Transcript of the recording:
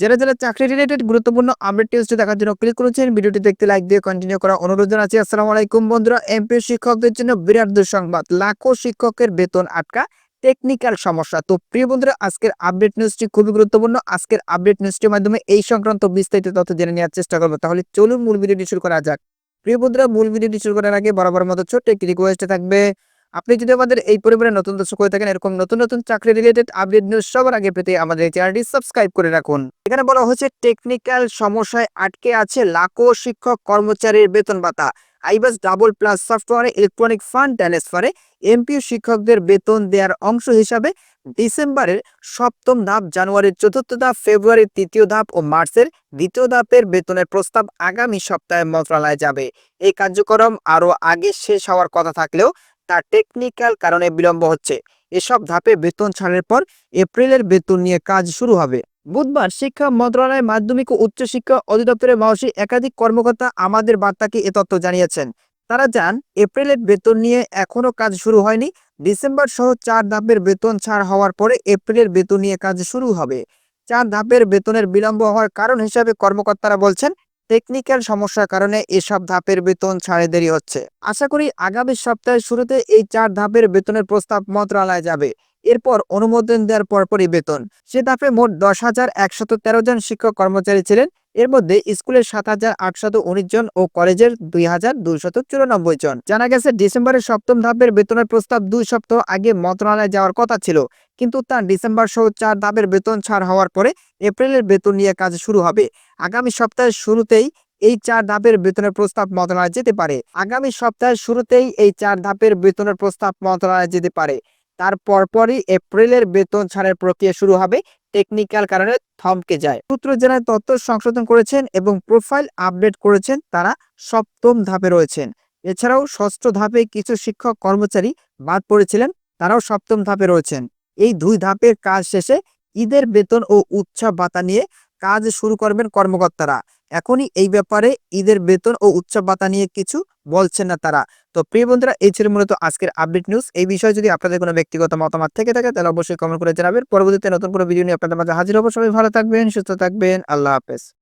যারা যারা চাকরি রিলেটেড গুরুত্বপূর্ণ আপডেট টেস্ট দেখার জন্য ক্লিক করেছেন, ভিডিওটি দেখতে লাইক দিয়ে কন্টিনিউ করা অনুরোধ জানাচ্ছি। আসসালামু আলাইকুম বন্ধুরা এমপি শিক্ষকদের জন্য বিরাট দুঃসংবাদ। লাখো শিক্ষকের বেতন আটকা টেকনিক্যাল সমস্যা। তো প্রিয় বন্ধুরা, আজকের আপডেট নিউজটি খুবই গুরুত্বপূর্ণ। আজকের আপডেট নিউজটির মাধ্যমে এই সংক্রান্ত বিস্তারিত তথ্য জেনে নেওয়ার চেষ্টা করব। তাহলে চলুন মূল ভিডিওটি শুরু করা যাক। প্রিয় বন্ধুরা, মূল ভিডিওটি শুরু করার আগে বরাবর মতো ছোট্ট একটি রিকোয়েস্ট থাকবে। আপনি যদি আমাদের এই পরিবারের নতুন দর্শক হয়ে থাকেন, এরকম নতুন নতুন চাকরি রিলেটেড আপডেট নিউজ সবার আগে পেতে আমাদের চ্যানেলটি সাবস্ক্রাইব করে রাখুন। এখানে বলা হচ্ছে টেকনিক্যাল সমস্যায় আটকে আছে লাখো শিক্ষক কর্মচারীর বেতন ভাতা। আইবাস ডাবল প্লাস সফটওয়্যারে ইলেকট্রনিক ফান্ড ট্রান্সফারে এমপিও শিক্ষকদের বেতন দেওয়ার অংশ হিসাবে ডিসেম্বরের সপ্তম ধাপ, জানুয়ারির চতুর্থ ধাপ, ফেব্রুয়ারির তৃতীয় ধাপ ও মার্চের দ্বিতীয় ধাপের বেতনের প্রস্তাব আগামী সপ্তাহে মন্ত্রণালয়ে যাবে। এই কার্যক্রম আরও আগে শেষ হওয়ার কথা থাকলেও তা টেকনিক্যাল কারণে বিলম্ব হচ্ছে। এসব ধাপে বেতন ছাড়ের পর এপ্রিলের বেতন নিয়ে কাজ শুরু হবে। বুধবার শিক্ষা মন্ত্রণালয় মাধ্যমিক ও উচ্চশিক্ষা অধিদপ্তরের মহাশী একাধিক কর্মকর্তা আমাদের বার্তাকে এ তথ্য জানিয়েছেন। তারা জান এপ্রিলের বেতন নিয়ে এখনও কাজ শুরু হয়নি। ডিসেম্বর সহ চার ধাপের বেতন ছাড় হওয়ার পরে এপ্রিলের বেতন নিয়ে কাজ শুরু হবে। চার ধাপের বেতনের বিলম্ব হওয়ার কারণ হিসাবে কর্মকর্তারা বলছেন টেকনিক্যাল সমস্যার কারণে এসব ধাপের বেতন ছাড়ে দেরি হচ্ছে। আশা করি আগামী সপ্তাহের শুরুতে এই চার ধাপের বেতনের প্রস্তাব মন্ত্রণালয়ে যাবে। এরপর অনুমোদন দেওয়ার পরপরই বেতন। সে ধাপে মোট দশ হাজার একশত তেরো জন শিক্ষক কর্মচারী ছিলেন। এর মধ্যে স্কুলের সাত হাজার আটশত উনিশ জন ও কলেজের দুই হাজার দুইশত চুরানব্বই জন। জানা গেছে, ডিসেম্বরের সপ্তম ধাপের বেতনের প্রস্তাব দুই সপ্তাহ আগে মন্ত্রণালয়ে যাওয়ার কথা ছিল। কিন্তু তা ডিসেম্বর সহ চার ধাপের বেতন ছাড় হওয়ার পরে এপ্রিলের বেতন নিয়ে কাজ শুরু হবে। আগামী সপ্তাহের শুরুতেই এই চার ধাপের বেতনের প্রস্তাব মন্ত্রণালয়ে যেতে পারে। আগামী সপ্তাহের শুরুতেই এই চার ধাপের বেতনের প্রস্তাব মন্ত্রণালয়ে যেতে পারে। তার পরপরই এপ্রিলের বেতন ছাড়ের প্রক্রিয়া শুরু হবে। টেকনিক্যাল কারণে থমকে যায়। সূত্র জেলায় তথ্য সংশোধন করেছেন এবং প্রোফাইল আপডেট করেছেন তারা সপ্তম ধাপে রয়েছেন। এছাড়াও ষষ্ঠ ধাপে কিছু শিক্ষক কর্মচারী বাদ পড়েছিলেন, তারাও সপ্তম ধাপে রয়েছেন। এই দুই ধাপের কাজ শেষে ঈদের বেতন ও উৎসব ভাতা নিয়ে কাজ শুরু করবেন কর্মকর্তারা। এখনই এই ব্যাপারে ঈদের বেতন ও উৎসব ভাতা নিয়ে কিছু বলছেন না তারা। তো প্রিয় বন্ধুরা, এই ছিল মূলত আজকের আপডেট নিউজ এই বিষয়ে যদি আপনাদের কোনো ব্যক্তিগত মতামত থেকে থাকে, তাহলে অবশ্যই কমেন্ট করে জানাবেন। পরবর্তীতে নতুন কোনো ভিডিও নিয়ে আপনাদের মাঝে হাজির হব। সবাই ভালো থাকবেন, সুস্থ থাকবেন। আল্লাহ হাফেজ।